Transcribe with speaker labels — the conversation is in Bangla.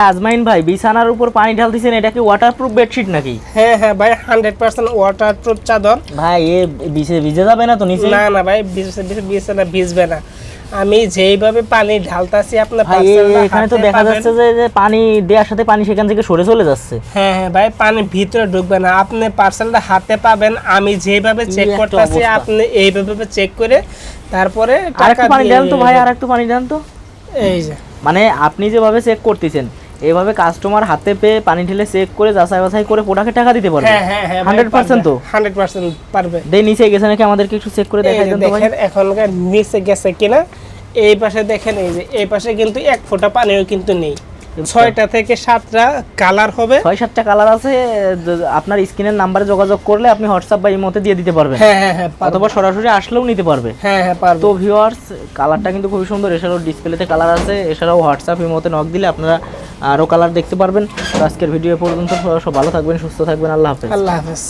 Speaker 1: আজমাইন ভাই বিছানার উপর পানি ঢালতেছেন এটা কি ওয়াটারপ্রুফ বেডশিট নাকি?
Speaker 2: হ্যাঁ হ্যাঁ ভাই হান্ড্রেড পার্সেন্ট ওয়াটার প্রুফ চাদর।
Speaker 1: ভাই এ ভিজে ভিজে যাবে না তো নিচে?
Speaker 2: না না ভাই বিছ- বিছ- বিছানা ভিজবে না। আমি যেইভাবে পানি ঢালতাছি আপনার
Speaker 1: ভাই এখানে তো দেখা যাচ্ছে যে যে পানি দেওয়ার সাথে পানি সেখান থেকে সরে চলে যাচ্ছে।
Speaker 2: হ্যাঁ হ্যাঁ ভাই পানি ভিতরে ঢুকবে না। আপনি পার্সেলটা হাতে পাবেন। আমি যেভাবে চেক করতেছি আপনি এইভাবে চেক করে তারপরে টাকা
Speaker 1: পানি দেন তো ভাই আরেকটু পানি দেন তো।
Speaker 2: এই যে।
Speaker 1: মানে আপনি যেভাবে চেক করতেছেন এভাবে কাস্টমার হাতে পেয়ে পানি ঢেলে চেক করে যাচাই বাছাই করে প্রোডাক্টে টাকা দিতে পারবে?
Speaker 2: হ্যাঁ হ্যাঁ হ্যাঁ
Speaker 1: হান্ড্রেড পার্সেন্ট তো?
Speaker 2: হান্ড্রেড পার্সেন্ট পারবে।
Speaker 1: দেই নিচে গেছে নাকি? আমাদেরকে একটু চেক করে দেখাই দেন তো ভাই।
Speaker 2: দেখেন এখনকার নিচে গেছে কিনা? এই পাশে দেখেন এই যে এই পাশে কিন্তু এক ফোঁটা পানিও কিন্তু নেই। ছয়টা থেকে সাতটা কালার হবে।
Speaker 1: ছয় সাতটা কালার আছে আপনার স্ক্রিনের নাম্বারে যোগাযোগ করলে আপনি হোয়াটসঅ্যাপ বা ইমোতে দিয়ে দিতে পারবেন।
Speaker 2: হ্যাঁ হ্যাঁ হ্যাঁ
Speaker 1: অথবা সরাসরি আসলেও নিতে পারবে।
Speaker 2: হ্যাঁ হ্যাঁ পারবে।
Speaker 1: তো ভিউয়ার্স কালারটা কিন্তু খুবই সুন্দর। এছাড়াও ডিসপ্লেতে কালার আছে এছাড়াও হোয়াটসঅ্যাপ ইমোতে নক দিলে আপনারা আরও কালার দেখতে পারবেন। আজকের ভিডিও পর্যন্ত সব ভালো থাকবেন, সুস্থ থাকবেন, আল্লাহ হাফেজ।
Speaker 2: আল্লাহ হাফেজ।